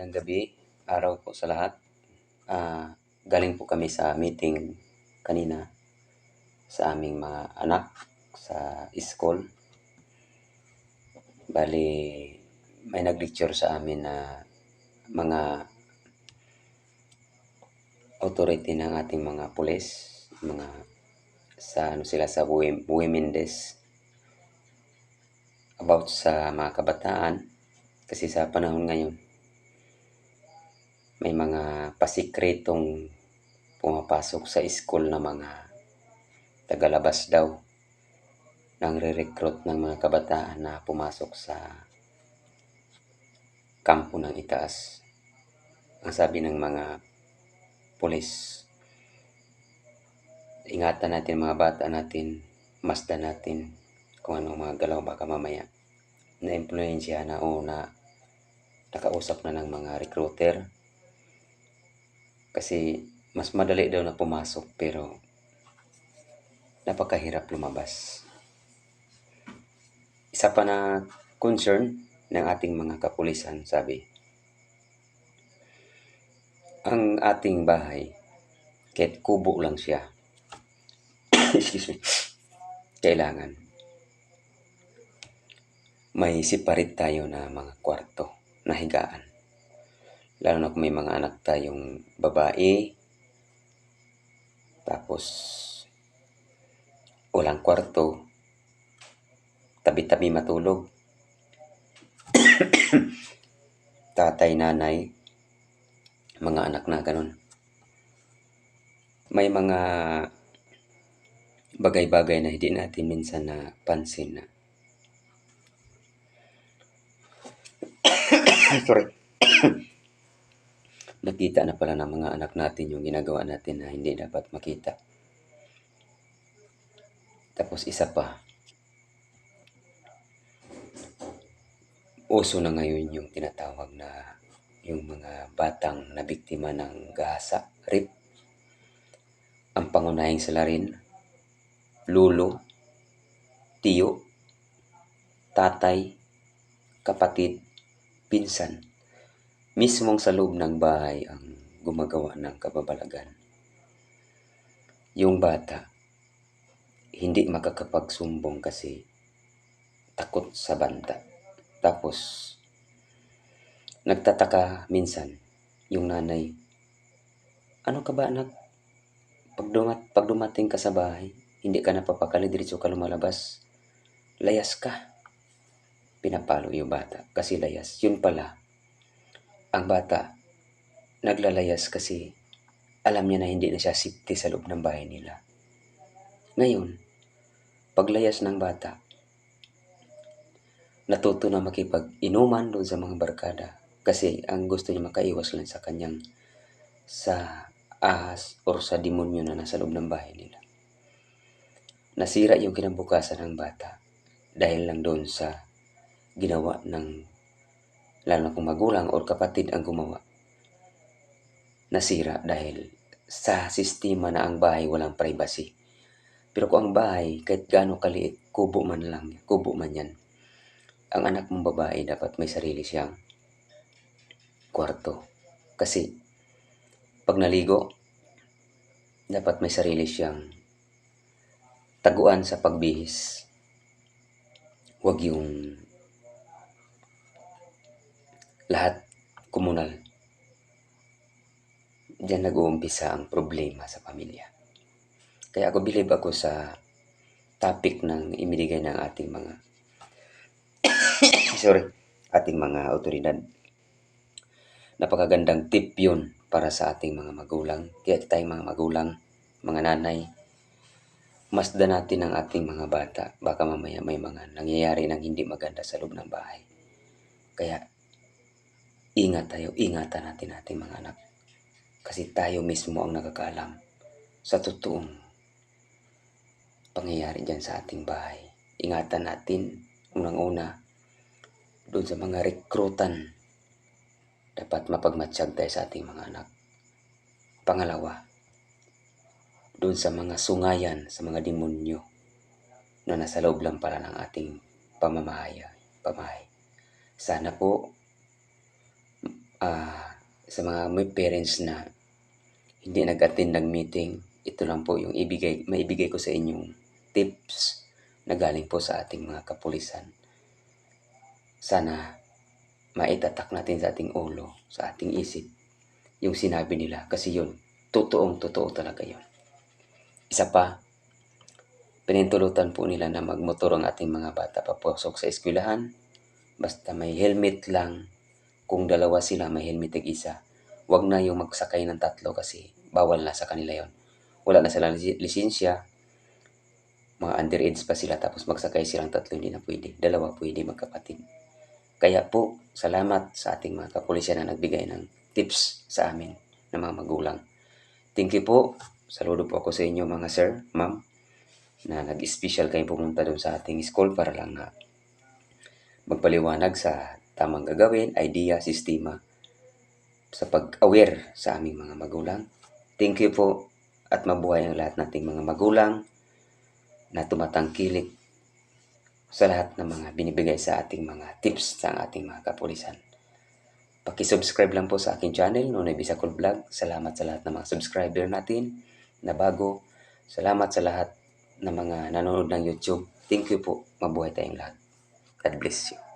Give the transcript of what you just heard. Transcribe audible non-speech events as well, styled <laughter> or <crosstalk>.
Magandang gabi, araw po sa lahat. Ah, galing po kami sa meeting kanina sa aming mga anak sa school. Bali, may nag-lecture sa amin na mga authority ng ating mga pulis, mga sa ano sila sa Wom- Women about sa mga kabataan kasi sa panahon ngayon may mga pasikretong pumapasok sa school na mga tagalabas daw nang re-recruit ng mga kabataan na pumasok sa kampo ng itaas. Ang sabi ng mga pulis, ingatan natin mga bata natin, masdan natin kung anong mga galaw baka mamaya na influensya na o na nakausap na ng mga recruiter kasi mas madali daw na pumasok pero napakahirap lumabas. Isa pa na concern ng ating mga kapulisan sabi, ang ating bahay, kahit kubo lang siya, <coughs> excuse me, kailangan may separate tayo na mga kwarto na higaan. Lalo na kung may mga anak tayong babae, tapos walang kwarto, tabi-tabi matulog. <coughs> Tatay, nanay, mga anak na ganun. May mga bagay-bagay na hindi natin minsan na pansin <coughs> na sorry <coughs> nakita na pala ng mga anak natin yung ginagawa natin na hindi dapat makita. Tapos isa pa, uso na ngayon yung tinatawag na yung mga batang na biktima ng gahasa, rape. Ang pangunahing salarin, lulo, tiyo, tatay, kapatid, pinsan. Mismong sa loob ng bahay ang gumagawa ng kababalagan. Yung bata, hindi makakapagsumbong kasi takot sa banta. Tapos, nagtataka minsan yung nanay, ano ka ba anak? Pag, dumat, pag dumating ka sa bahay, hindi ka napapakali, diretso ka lumalabas. Layas ka. Pinapalo yung bata kasi layas. Yun pala, ang bata naglalayas kasi alam niya na hindi na siya safety sa loob ng bahay nila. Ngayon, paglayas ng bata, natuto na makipag-inuman doon sa mga barkada kasi ang gusto niya makaiwas lang sa kanyang sa ahas or sa demonyo na nasa loob ng bahay nila. Nasira yung kinabukasan ng bata dahil lang doon sa ginawa ng lalo na kung magulang or kapatid ang gumawa. Nasira dahil sa sistema na ang bahay walang privacy. Pero kung ang bahay, kahit gaano kaliit, kubo man lang, kubo man yan, ang anak mong babae dapat may sarili siyang kwarto. Kasi, pag naligo, dapat may sarili siyang taguan sa pagbihis. Huwag yung lahat komunal. Diyan nag-uumpisa ang problema sa pamilya. Kaya ako believe ako sa topic ng imibigay ng ating mga <coughs> sorry, ating mga otoridad. Napakagandang tip yun para sa ating mga magulang. Kaya tayong mga magulang, mga nanay, masdan natin ang ating mga bata. Baka mamaya may mga nangyayari ng hindi maganda sa loob ng bahay. Kaya ingat tayo, ingatan natin ating mga anak. Kasi tayo mismo ang nakakaalam sa totoong pangyayari dyan sa ating bahay. Ingatan natin, unang-una, doon sa mga rekrutan, dapat mapagmatsyag tayo sa ating mga anak. Pangalawa, doon sa mga sungayan, sa mga demonyo na nasa loob lang pala ng ating pamamahaya, pamahay. Sana po ah, sa mga may parents na hindi nag-attend ng meeting, ito lang po yung ibigay, maibigay ko sa inyong tips na galing po sa ating mga kapulisan. Sana maitatak natin sa ating ulo, sa ating isip, yung sinabi nila. Kasi yun, totoong totoo talaga yun. Isa pa, pinintulutan po nila na magmotor ang ating mga bata papasok sa eskwelahan. Basta may helmet lang. Kung dalawa sila, may helmet isa. Huwag na yung magsakay ng tatlo kasi bawal na sa kanila yon. Wala na lisi- lisensya. Mga underage pa sila tapos magsakay silang tatlo hindi na pwede. Dalawa pwede magkapatid. Kaya po, salamat sa ating mga kapulisyan na nagbigay ng tips sa amin ng mga magulang. Thank you po. Saludo po ako sa inyo mga sir, ma'am, na nag-special kayo pumunta doon sa ating school para lang na magpaliwanag sa tamang gagawin, idea, sistema sa pag-aware sa aming mga magulang. Thank you po at mabuhay ang lahat nating mga magulang na tumatangkilik sa lahat ng mga binibigay sa ating mga tips sa ating mga kapulisan. Paki-subscribe lang po sa aking channel, Nonoy Bisacol Vlog. Salamat sa lahat ng mga subscriber natin na bago. Salamat sa lahat ng mga nanonood ng YouTube. Thank you po. Mabuhay tayong lahat. God bless you.